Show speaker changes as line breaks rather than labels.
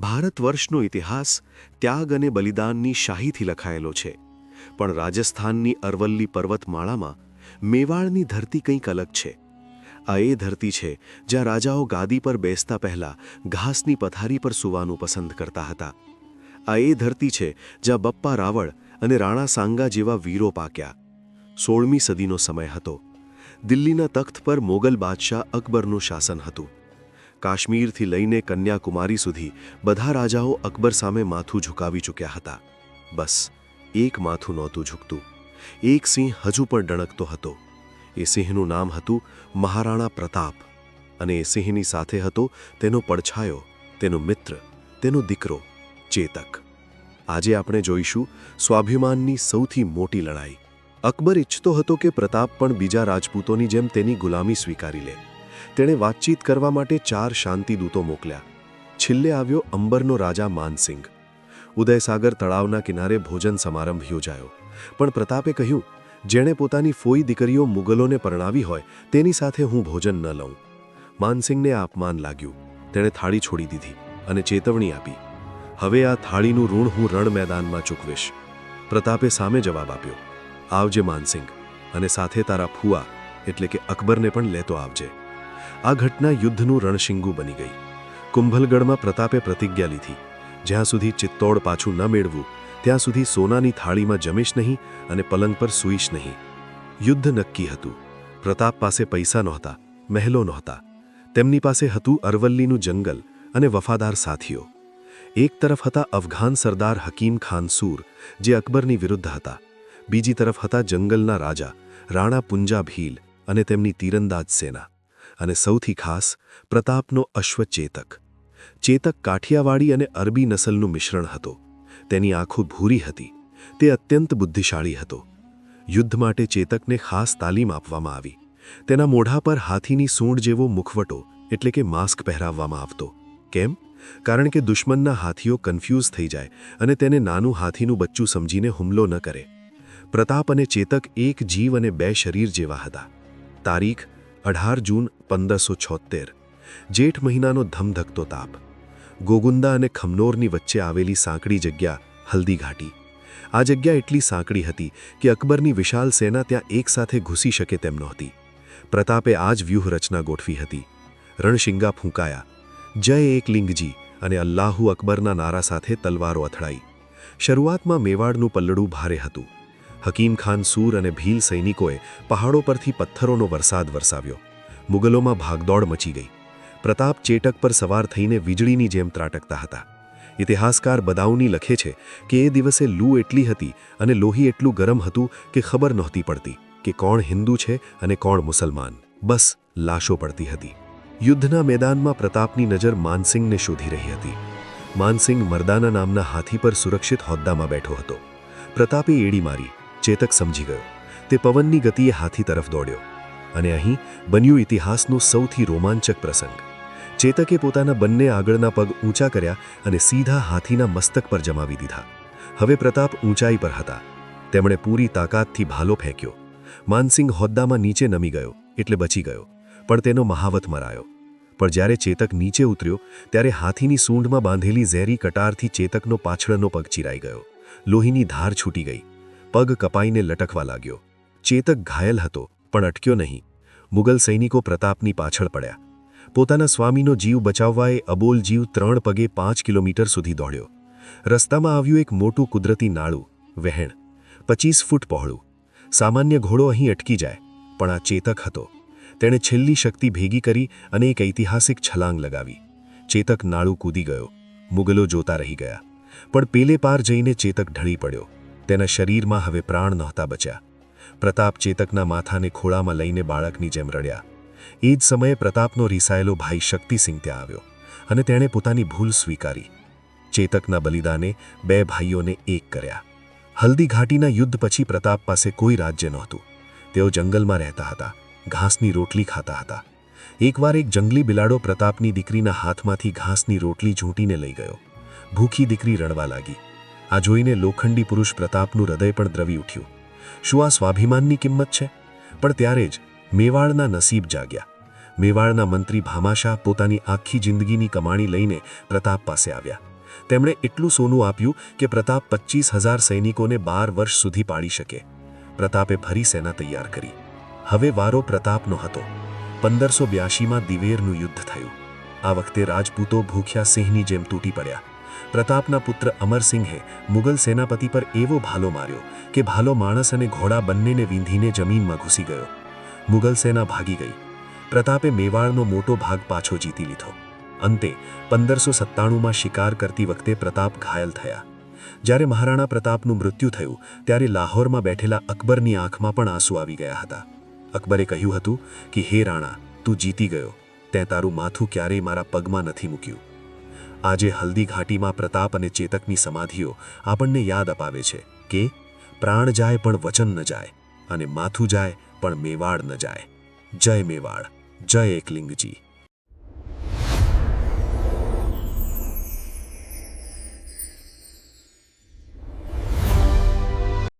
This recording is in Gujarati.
ભારત વર્ષનો ઇતિહાસ ત્યાગ અને બલિદાનની શાહીથી લખાયેલો છે. પણ રાજસ્થાનની અરવલ્લી પર્વતમાળામાં મેવાડની ધરતી કંઈક અલગ છે. આ એ ધરતી છે જ્યાં રાજાઓ ગાદી પર બેસતા પહેલા ઘાસની પથારી પર સૂવાનું પસંદ કરતા હતા. આ એ ધરતી છે જ્યાં બપ્પા રાવળ અને રાણા સાંગા જેવા વીરો પાક્યા. સોળમી સદીનો સમય હતો. દિલ્હીના તખ્ત પર મોગલ બાદશાહ અકબરનું શાસન હતું. કાશ્મીરથી લઈને કન્યાકુમારી સુધી બધા રાજાઓ અકબર સામે માથું ઝુકાવી ચૂક્યા હતા. બસ, એક માથું નહોતું ઝૂકતું. એક સિંહ હજુ પણ ડણકતો હતો. એ સિંહનું નામ હતું મહારાણા પ્રતાપ અને એ સિંહની સાથે હતો તેનો પડછાયો, તેનો મિત્ર, તેનો દીકરો, ચેતક. આજે આપણે જોઈશું સ્વાભિમાનની સૌથી મોટી લડાઈ. અકબર ઈચ્છતો હતો કે પ્રતાપ પણ બીજા રાજપૂતોની જેમ તેની ગુલામી સ્વીકારી લે. તેણે વાતચીત કરવા માટે ચાર શાંતિદૂતો મોકલ્યા. છેલ્લે આવ્યો અંબરનો રાજા માનસિંહ. ઉદયસાગર તળાવના કિનારે ભોજન સમારંભ યોજાયો. પણ પ્રતાપે કહ્યું, જેણે પોતાની ફોઈ દીકરીઓ મુગલોને પરણાવી હોય, તેની સાથે હું ભોજન ન લઉં. માનસિંહને આ અપમાન લાગ્યું. તેણે થાળી છોડી દીધી અને ચેતવણી આપી. હવે આ થાળીનું ઋણ હું રણ મેદાનમાં ચૂકવીશ. પ્રતાપે સામે જવાબ આપ્યો, આવજે માનસિંહ, અને સાથે તારા ફુઆ, એટલે કે અકબરને પણ લેતો આવજે. આ ઘટના યુદ્ધનું રણશિંગુ બની ગઈ. કુંભલગઢમાં પ્રતાપે પ્રતિજ્ઞા લીધી. જ્યાં સુધી ચિત્તોડ પાછું ન મેળવું, ત્યાં સુધી સોનાની થાળીમાં જમીશ નહીં અને પલંગ પર સૂઈશ નહીં. યુદ્ધ નક્કી હતું. પ્રતાપ પાસે પૈસા નહોતા, મહેલો નહોતા. તેમની પાસે હતું અરવલ્લીનું જંગલ અને વફાદાર સાથીઓ. એક તરફ હતા અફઘાન સરદાર હકીમ ખાન સૂર, જે અકબરની વિરુદ્ધ હતા. બીજી તરફ હતા જંગલના રાજા, રાણા પુંજા ભીલ અને તેમની તીરંદાજ સેના. અને સૌથી ખાસ, પ્રતાપનો અશ્વચેતક. ચેતક કાઠિયાવાડી અને અરબી નસલનું મિશ્રણ હતો. તેની આંખો ભૂરી હતી. તે અત્યંત બુદ્ધિશાળી હતો. યુદ્ધ માટે ચેતકને ખાસ તાલીમ આપવામાં આવી. તેના મોઢા પર હાથીની સૂંઢ જેવો મુખવટો, એટલે કે માસ્ક પહેરાવવામાં આવતો. કેમ? કારણ કે દુશ્મનના હાથીઓ કન્ફ્યુઝ થઈ જાય અને તેને નાનું હાથીનું બચ્ચું સમજીને હુમલો ન કરે. પ્રતાપ અને ચેતક એક જીવ અને બે શરીર જેવા હતા. તારીખ અઢાર જૂન પંદરસો છોતેર જેઠ મહિનાનો ધમધકતો તાપ. ગોગુંદા અને ખમનોરની વચ્ચે આવેલી સાંકડી જગ્યા હલ્દી ઘાટી આ જગ્યા એટલી સાંકડી હતી કે અકબરની વિશાલ સેના ત્યાં એકસાથે ઘૂસી શકે તેમ નહોતી. પ્રતાપે આ જ વ્યૂહરચના ગોઠવી હતી. રણશિંગા ફૂંકાયા. જય એકલિંગજી અને અલ્લાહુ અકબરના નારા સાથે તલવારો અથડાઈ. શરૂઆતમાં મેવાડનું પલ્લડું ભારે હતું. હકીમ ખાન સૂર અને ભીલ સૈનિકોએ પહાડો પરથી પથ્થરોનો વરસાદ વરસાવ્યો. મુગલોમાં ભાગદોડ મચી ગઈ. પ્રતાપ ચેટક પર સવાર થઈને વીજળીની જેમ ત્રાટકતા હતા. ઇતિહાસકાર બદાઉની લખે છે કે એ દિવસે લૂ એટલી હતી અને લોહી એટલું ગરમ હતું કે ખબર નહોતી પડતી કે કોણ હિન્દુ છે અને કોણ મુસલમાન. બસ, લાશો પડતી હતી. યુદ્ધના મેદાનમાં પ્રતાપની નજર માનસિંહને શોધી રહી હતી. માનસિંહ મરદાના નામના હાથી પર સુરક્ષિત હોદ્દામાં બેઠો હતો. પ્રતાપે એડી મારી. ચેતક સમજી ગયો. તે પવનની ગતિએ હાથી તરફ દોડ્યો અને અહીં બન્યું ઇતિહાસનો સૌથી રોમાંચક પ્રસંગ. ચેતકે પોતાના બંને આગળના પગ ઊંચા કર્યા અને સીધા હાથીના મસ્તક પર જમાવી દીધા. હવે પ્રતાપ ઊંચાઈ પર હતા. તેમણે પૂરી તાકાતથી ભાલો ફેંક્યો. માનસિંહ હોદ્દામાં નીચે નમી ગયો એટલે બચી ગયો, પણ તેનો મહાવત મરાયો. પણ જ્યારે ચેતક નીચે ઉતર્યો, ત્યારે હાથીની સૂંઢમાં બાંધેલી ઝેરી કટારથી ચેતકનો પાછળનો પગ ચીરાઈ ગયો. લોહીની ધાર છૂટી ગઈ. પગ કપાઈને લટકવા લાગ્યો. ચેતક ઘાયલ હતો, પણ અટક્યો નહીં. મુગલ સૈનિકો પ્રતાપની પાછળ પડ્યા. પોતાના સ્વામીનો જીવ બચાવવાએ અબોલ જીવ ત્રણ પગે પાંચ કિલોમીટર સુધી દોડ્યો. રસ્તામાં આવ્યું એક મોટું કુદરતી નાળું, વહેણ. પચીસ ફૂટ પહોળું. સામાન્ય ઘોડો અહીં અટકી જાય, પણ આ ચેતક હતો. તેણે છેલ્લી શક્તિ ભેગી કરી અને એક ઐતિહાસિક છલાંગ લગાવી. ચેતક નાળું કૂદી ગયો. મુગલો જોતા રહી ગયા. પણ પેલે પાર જઈને ચેતક ઢળી પડ્યો. તેના શરીરમાં હવે પ્રાણ નહોતા બચ્યા. પ્રતાપ ચેતકના માથાને ખોળામાં લઈને બાળકની જેમ રડ્યા. એ જ સમયે પ્રતાપનો રિસાયેલો ભાઈ શક્તિસિંહ ત્યાં આવ્યો અને તેણે પોતાની ભૂલ સ્વીકારી. ચેતકના બલિદાને બે ભાઈઓને એક કર્યા. હલ્દી ઘાટીના યુદ્ધ પછી પ્રતાપ પાસે કોઈ રાજ્ય નહોતું. તેઓ જંગલમાં રહેતા હતા, ઘાસની રોટલી ખાતા હતા. એકવાર એક જંગલી બિલાડો પ્રતાપની દીકરીના હાથમાંથી ઘાસની રોટલી ઝૂંટીને લઈ ગયો. ભૂખી દીકરી રડવા લાગી. આ જોઈને લોખંડી પુરુષ પ્રતાપનું હૃદય પણ દ્રવી ઉઠ્યું. શું આ સ્વાભિમાનની કિંમત છે? પણ ત્યારે જ મેવાડના નસીબ જાગ્યા.
મેવાડના મંત્રી ભામાશા પોતાની આખી જિંદગીની કમાણી લઈને પ્રતાપ પાસે આવ્યા. તેમણે એટલું સોનું આપ્યું કે પ્રતાપ પચીસ હજાર સૈનિકોને બાર વર્ષ સુધી પાડી શકે. પ્રતાપે ફરી સેના તૈયાર કરી. હવે વારો પ્રતાપનો હતો. પંદરસો બ્યાસીમાં દિવેરનું યુદ્ધ થયું. આ વખતે રાજપૂતો ભૂખ્યા સિંહની જેમ તૂટી પડ્યા. પ્રતાપના પુત્ર અમરસિંહે મુગલ સેનાપતિ પર એવો ભાલો માર્યો કે ભાલો માણસ અને ઘોડા બંનેને વીંધીને જમીનમાં ઘૂસી ગયો. મુગલ સેના ભાગી ગઈ. પ્રતાપે મેવાડનો મોટો ભાગ પાછો જીતી લીધો. અંતે પંદરસો સત્તાણુંમાં શિકાર કરતી વખતે પ્રતાપ ઘાયલ થયા. જ્યારે મહારાણા પ્રતાપનું મૃત્યુ થયું, ત્યારે લાહોરમાં બેઠેલા અકબરની આંખમાં પણ આંસુ આવી ગયા હતા. અકબરે કહ્યું હતું કે, હે રાણા, તું જીતી ગયો. તે તારું માથું ક્યારેય મારા પગમાં નથી મૂક્યું. આજે હલ્દી ઘાટીમાં પ્રતાપ અને ચેતકની સમાધિઓ આપણને યાદ અપાવે છે કે પ્રાણ જાય પણ વચન ન જાય અને માથું જાય પણ મેવાડ ન જાય. જય મેવાડ. જય એકલિંગજી.